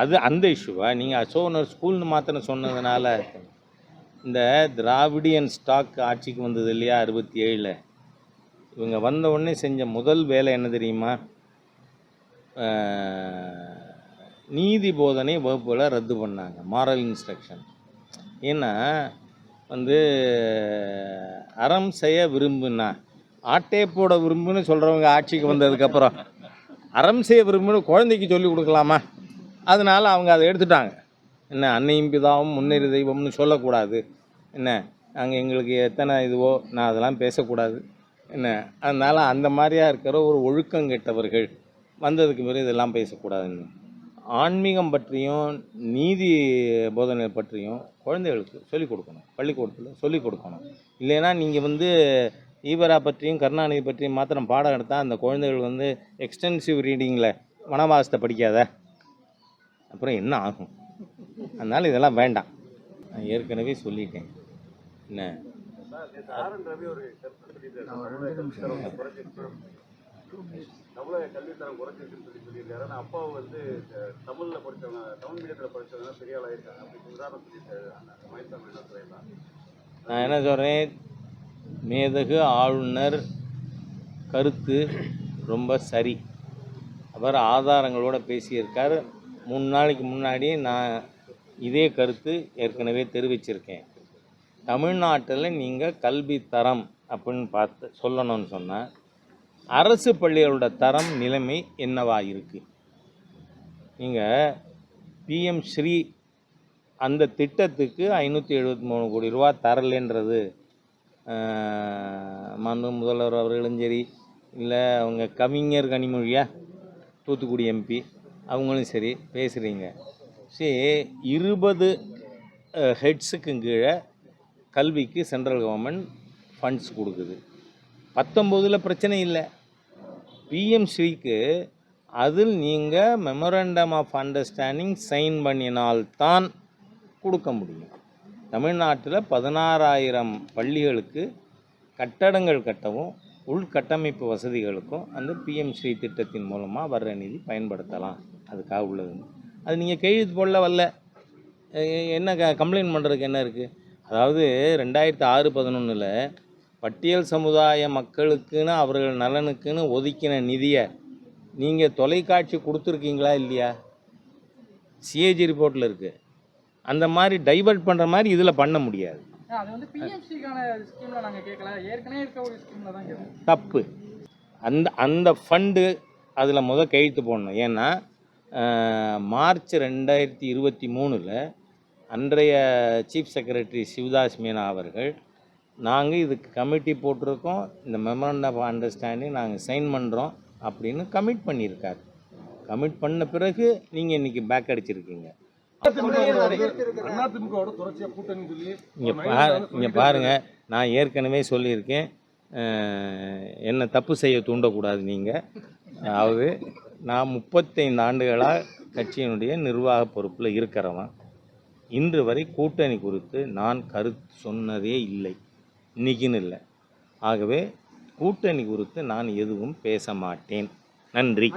அது அந்த இஷ்யூவா நீங்கள் அசோகனர் ஸ்கூல்னு மாத்திரம் சொன்னதுனால இந்த திராவிடியன் ஸ்டாக் ஆட்சிக்கு வந்தது இல்லையா அறுபத்தி ஏழில் இவங்க வந்த உடனே செஞ்ச முதல் வேலை என்ன தெரியுமா? நீதி போதனை வகுப்புகளை ரத்து பண்ணாங்க மாரல் இன்ஸ்ட்ரக்ஷன் ஏன்னா வந்து அறம் செய்ய விரும்புனா ஆட்டே போட விரும்புன்னு சொல்கிறவங்க ஆட்சிக்கு வந்ததுக்கப்புறம் அறம் செய்ய விரும்புன்னு குழந்தைக்கு சொல்லி கொடுக்கலாமா? அதனால அவங்க அதை எடுத்துட்டாங்க. என்ன அன்னையும் பிதாவும் முன்னேறி தெய்வம்னு சொல்லக்கூடாது. என்ன நாங்கள் எங்களுக்கு எத்தனை இதுவோ நான் அதெல்லாம் பேசக்கூடாது. என்ன அதனால் அந்த மாதிரியாக இருக்கிற ஒரு ஒழுக்கம் கெட்டவர்கள் வந்ததுக்கு பிறகு இதெல்லாம் பேசக்கூடாதுன்னு. ஆன்மீகம் பற்றியும் நீதி போதனை பற்றியும் குழந்தைகளுக்கு சொல்லிக் கொடுக்கணும். பள்ளிக்கூடத்தில் சொல்லிக் கொடுக்கணும். இல்லைன்னா நீங்கள் வந்து ஈவரா பற்றியும் கருணாநிதி பற்றியும் மாத்திரம் பாடம் எடுத்தால் அந்த குழந்தைகள் வந்து எக்ஸ்டென்சிவ் ரீடிங்கில் வனவாசத்தை படிக்காத. அப்புறம் என்ன ஆகும்? அதனால் இதெல்லாம் வேண்டாம். நான் ஏற்கனவே சொல்லிட்டேன். என்ன? தமிழக கல்வித்தரம் குறைச்சிருக்குன்னு சொல்லி சொல்லியிருக்காரு ஆனால் அப்பாவை வந்து தமிழில் படித்தவங்க படிச்சவங்க தமிழ் மீடியத்தில் படிச்சவங்க பெரிய ஆளாக இருக்காங்க அப்படின்னு உதாரணம் சொல்லியிருக்காரு அந்த என்ன சொல்லலாம் நான் என்ன சொல்கிறேன் மேதகு ஆளுநர் கருத்து ரொம்ப சரி. அவர் ஆதாரங்களோட பேசியிருக்கார். மூணு நாளைக்கு முன்னாடி நான் இதே கருத்து ஏற்கனவே தெரிவிச்சிருக்கேன். தமிழ்நாட்டில் நீங்கள் கல்வி தரம் அப்படின்னு பார்த்து சொல்லணும்னு சொன்னால் அரசு பள்ளிகளோட தரம் நிலைமை என்னவா இருக்குது நீங்கள் பிஎம் ஸ்ரீ அந்த திட்டத்துக்கு ஐநூற்றி எழுபத்தி மூணு கோடி ரூபா தரலைன்றது ஆஹ், முதல்வர் அவர்களும் சரி இல்லை அவங்க கவிஞர் கனிமொழியா? தூத்துக்குடி எம்பி. அவங்களும் சரி பேசுகிறீங்க சரி இருபது ஹெட்ஸுக்கு கீழே கல்விக்கு சென்ட்ரல் கவர்மெண்ட் ஃபண்ட்ஸ் கொடுக்குது. பத்தொம்போதில் பிரச்சனை இல்லை. பிஎம்ஸ்ரீக்கு அதில் நீங்கள் மெமரண்டம் ஆஃப் அண்டர்ஸ்டாண்டிங் சைன் பண்ணினால்தான் கொடுக்க முடியும். தமிழ்நாட்டில் பதினாறாயிரம் பள்ளிகளுக்கு கட்டடங்கள் கட்டவும் உள்கட்டமைப்பு வசதிகளுக்கும் அந்த பிஎம்ஸ்ரீ திட்டத்தின் மூலமாக வர்ற நிதி பயன்படுத்தலாம். அதுக்காக உள்ளது. அது நீங்கள் கையெழுத்து போடல வரல. என்ன க கம்ப்ளைண்ட் பண்ணுறதுக்கு என்ன இருக்குது அதாவது ரெண்டாயிரத்து ஆறு பதினொன்றில் பட்டியல் சமுதாய மக்களுக்குன்னு அவர்கள் நலனுக்குன்னு ஒதுக்கின நிதியை நீங்கள் தொலைக்காட்சி கொடுத்துருக்கீங்களா இல்லையா? சிஏஜி ரிப்போர்ட்டில் இருக்குது அந்த மாதிரி டைவர்ட் பண்ணுற மாதிரி இதில் பண்ண முடியாது. தப்பு. அந்த அந்த ஃபண்டு அதில் முத கையெழுத்து போடணும். ஏன்னா மார்ச் ரெண்டாயிரத்தி இருபத்தி மூணில் அன்றைய சீஃப் செக்ரட்டரி சிவதாஸ் மீனா அவர்கள் நாங்கள் இதுக்கு கமிட்டி போட்டிருக்கோம். இந்த மெமரண்ட் ஆஃப் அண்டர்ஸ்டாண்டிங் நாங்கள் சைன் பண்ணுறோம் அப்படின்னு கமிட் பண்ணியிருக்காரு. கமிட் பண்ண பிறகு நீங்கள் இன்றைக்கி பேக் அடிச்சிருக்கீங்க. இங்கே பா இங்கே பாருங்கள் நான் ஏற்கனவே சொல்லியிருக்கேன். என்னை தப்பு செய்ய தூண்டக்கூடாது நீங்கள் அதாவது நான் முப்பத்தைந்து ஆண்டுகளாக கட்சியினுடைய நிர்வாக பொறுப்பில் இருக்கிறவன். இன்று வரை கூட்டணி குறித்து நான் கருத்து சொன்னதே இல்லை. இன்னைக்குன்னு இல்லை. ஆகவே கூட்டணி குறித்து நான் எதுவும் பேச மாட்டேன். நன்றி.